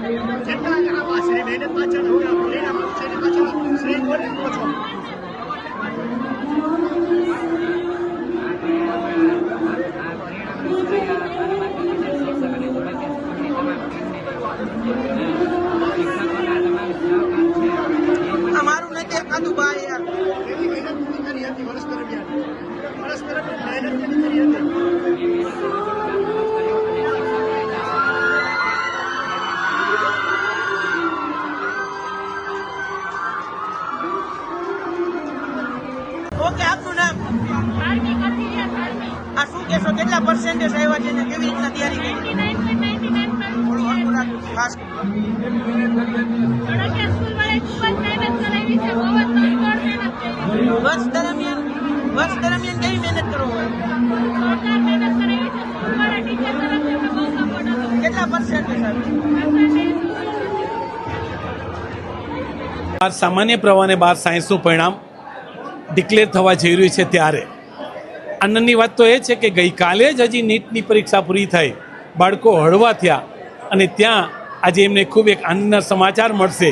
જેટલા આ વાસરીબેન પાછળ હોય આ પ્લેન આપણું છે પાછળ શ્રી કોને પૂછો Thank you. શું કેટલા પર્સેન્ટેજ આવ્યા છે ને કેવી રીતના તૈયારી કરી? ખાસ વર્ષ દરમિયાન વર્ષ દરમિયાન કેવી મહેનત કરો કેટલા પર્સન્ટેજ સામાન્ય પ્રવાહને બાર સાયન્સનું પરિણામ ડિક્લેર થવા જઈ રહ્યું છે ત્યારે. આનંદની વાત તો એ છે કે ગઈકાલે જ હજી નીટની પરીક્ષા પૂરી થઈ. બાળકો હળવા થયા અને ત્યાં આજે એમને ખૂબ એક આનંદના સમાચાર મળશે.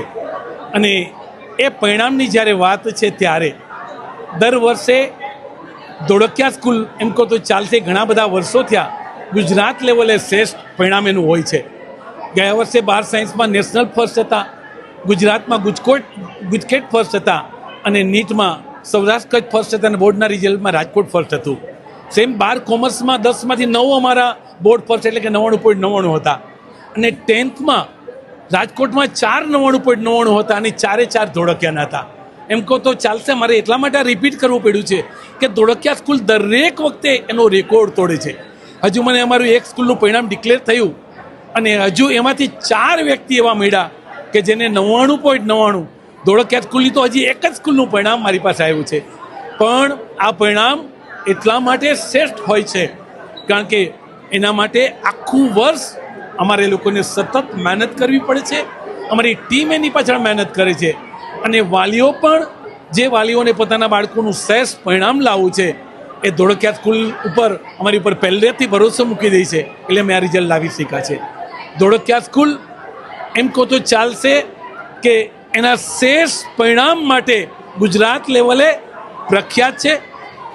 અને એ પરિણામની જ્યારે વાત છે ત્યારે દર વર્ષે ધોળકિયા સ્કૂલ એમ કહો તો ચાલશે ઘણા બધા વર્ષો થયા. ગુજરાત લેવલે શ્રેષ્ઠ પરિણામ એનું હોય છે. ગયા વર્ષે બાર સાયન્સમાં નેશનલ ફર્સ્ટ હતા. ગુજરાતમાં ગુજકોટ ગુજકેટ ફર્સ્ટ હતા. અને નીટમાં સૌરાષ્ટ્ર કચ્છ ફર્સ્ટ હતા અને બોર્ડના રિઝલ્ટમાં રાજકોટ ફર્સ્ટ હતું. સેમ બાર કોમર્સમાં દસમાંથી નવ અમારા બોર્ડ ફર્સ્ટ એટલે કે નવ્વાણું પોઈન્ટ નવ્વાણું હતા. અને ટેન્થમાં રાજકોટમાં ચાર નવ્વાણું પોઈન્ટ નવ્વાણું હતા અને ચારે ચાર ધોળકિયાના હતા. એમ કહો તો ચાલશે, મારે એટલા માટે રિપીટ કરવું પડ્યું છે કે ધોળકિયા સ્કૂલ દરેક વખતે એનો રેકોર્ડ તોડે છે. હજુ મને અમારું એક સ્કૂલનું પરિણામ ડિક્લેર થયું. અને હજુ એમાંથી ચાર વ્યક્તિ એવા મળ્યા કે જેને નવ્વાણું પોઈન્ટ નવ્વાણું ધોળકિયા સ્કૂલની તો હજી એક જ સ્કૂલનું પરિણામ મારી પાસે આવ્યું છે. પણ આ પરિણામ એટલા માટે શ્રેષ્ઠ હોય છે, કારણ કે એના માટે આખું વર્ષ અમારે લોકોને સતત મહેનત કરવી પડે છે, અમારી ટીમ એની પાછળ મહેનત કરે છે. અને વાલીઓ પણ, જે વાલીઓને પોતાના બાળકોનું શ્રેષ્ઠ પરિણામ લાવવું છે, એ ધોળકિયા સ્કૂલ ઉપર અમારી ઉપર પહેલેથી ભરોસો મૂકી દે છે, એટલે મેં આ રિઝલ્ટ લાવી શીખ્યા છે. ધોળકિયા સ્કૂલ એમ કહો તો ચાલશે કે એના શેષ પરિણામ માટે ગુજરાત લેવલે પ્રખ્યાત છે.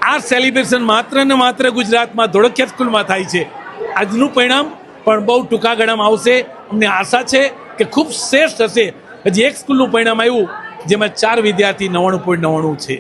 આ સેલિબ્રેશન માત્ર ને માત્ર ગુજરાતમાં ધોળકિયા સ્કૂલમાં થાય છે. આજનું પરિણામ પણ બહુ ટૂંકા ગાળામાં આવશે. અમને આશા છે કે ખૂબ શ્રેષ્ઠ હશે. હજી એક સ્કૂલનું પરિણામ આવ્યું, જેમાં ચાર વિદ્યાર્થી નવ્વાણું પોઈન્ટ નવ્વાણું છે.